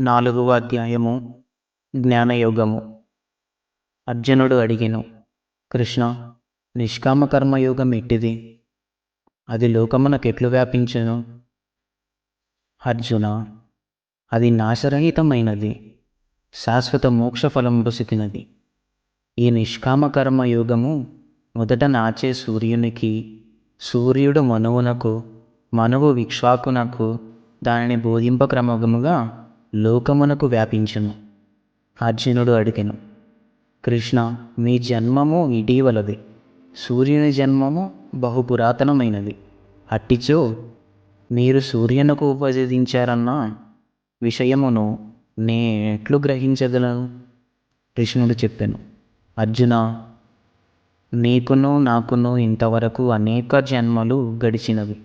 నాలుగవ అధ్యాయము జ్ఞానయోగము. అర్జునుడు అడిగిను కృష్ణ నిష్కామ కర్మయోగం ఎట్టిది? అది లోకమునకెట్లు వ్యాపించును? అర్జున అది నాశరహితమైనది శాశ్వత మోక్ష ఫలం ఈ నిష్కామ కర్మ మొదట నాచే సూర్యునికి సూర్యుడు మనువునకు మనువు విక్ష్వాకునకు దానిని బోధింప క్రమముగా లోకమునకు వ్యాపించును. అర్జునుడు అడిగెను కృష్ణ మీ జన్మము ఇటీవలది. సూర్యుని జన్మము బహు పురాతనమైనది అట్టిచో మీరు సూర్యునకు ఉపదేశించారన్న విషయమును నే ఎట్లు గ్రహించగలను కృష్ణుడు చెప్పాను అర్జున నీకును నాకును ఇంతవరకు అనేక జన్మలు గడిచినవి.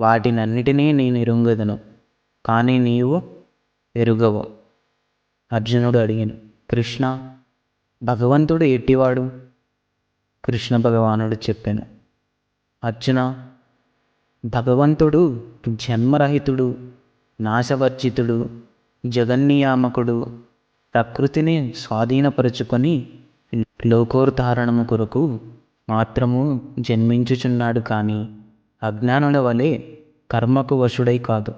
వాటినన్నిటినీ నేను ఎరుంగదను. కానీ నీవు ఎరుగవు. అర్జునుడు అడిగాను కృష్ణ భగవంతుడు ఎట్టివాడు కృష్ణ భగవానుడు చెప్పాను అర్జున భగవంతుడు జన్మరహితుడు నాశవర్జితుడు జగన్నియామకుడు ప్రకృతిని స్వాధీనపరుచుకొని లోకోద్ధారణము కొరకు మాత్రము జన్మించుచున్నాడు కానీ అజ్ఞానుల వలె కర్మకు వశుడై కాదు.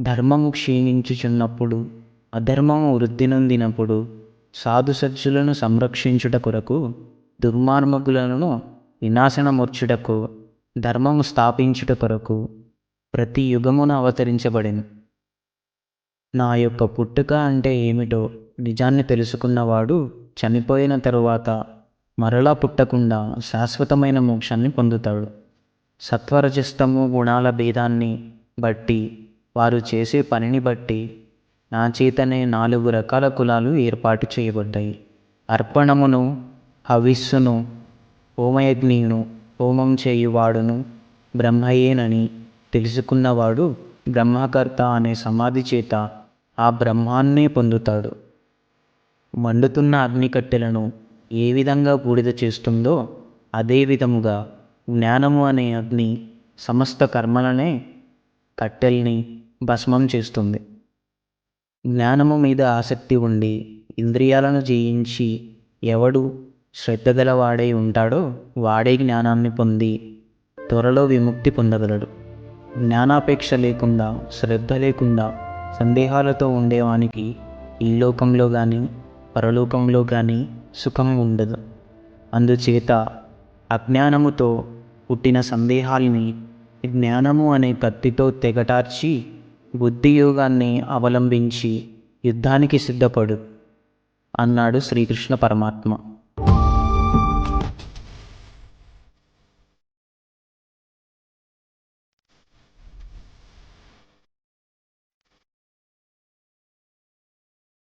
ధర్మము క్షీణించుచున్నప్పుడు అధర్మము వృద్ధి నొందినప్పుడు సాధు సజ్జులను సంరక్షించుట కొరకు దుర్మార్గులను వినాశనమూర్చుటకు ధర్మము స్థాపించుట కొరకు ప్రతి యుగమున అవతరించబడింది నా యొక్క పుట్టుక అంటే ఏమిటో నిజాన్ని తెలుసుకున్నవాడు చనిపోయిన తరువాత మరలా పుట్టకుండా శాశ్వతమైన మోక్షాన్ని పొందుతాడు. సత్వరజస్తము గుణాల భేదాన్ని బట్టి వారు చేసే పనిని బట్టి నా చేతనే నాలుగు రకాల కులాలు ఏర్పాటు చేయబడ్డాయి. అర్పణమును హవిస్సును హోమయజ్ఞిను హోమం చేయువాడును బ్రహ్మయేనని తెలుసుకున్నవాడు బ్రహ్మకర్త అనే సమాధి చేత ఆ బ్రహ్మాన్నే పొందుతాడు. మండుతున్న అగ్నికట్టెలను ఏ విధంగా బూడిద చేస్తుందో అదే విధముగా జ్ఞానము అనే అగ్ని సమస్త కర్మలనే కట్టెల్ని భస్మం చేస్తుంది. జ్ఞానము మీద ఆసక్తి ఉండి ఇంద్రియాలను జయించి ఎవడు శ్రద్ధగలవాడై ఉంటాడో వాడే జ్ఞానాన్ని పొంది త్వరలో విముక్తి పొందగలడు. జ్ఞానాపేక్ష లేకుండా శ్రద్ధ లేకుండా సందేహాలతో ఉండేవానికి ఈ లోకంలో కానీ పరలోకంలో కానీ సుఖం ఉండదు. అందుచేత అజ్ఞానముతో పుట్టిన సందేహాల్ని జ్ఞానము అనే కత్తితో తెగటార్చి బుద్ధియోగాన్ని అవలంబించి యుద్ధానికి సిద్ధపడు అన్నాడు శ్రీకృష్ణ పరమాత్మ.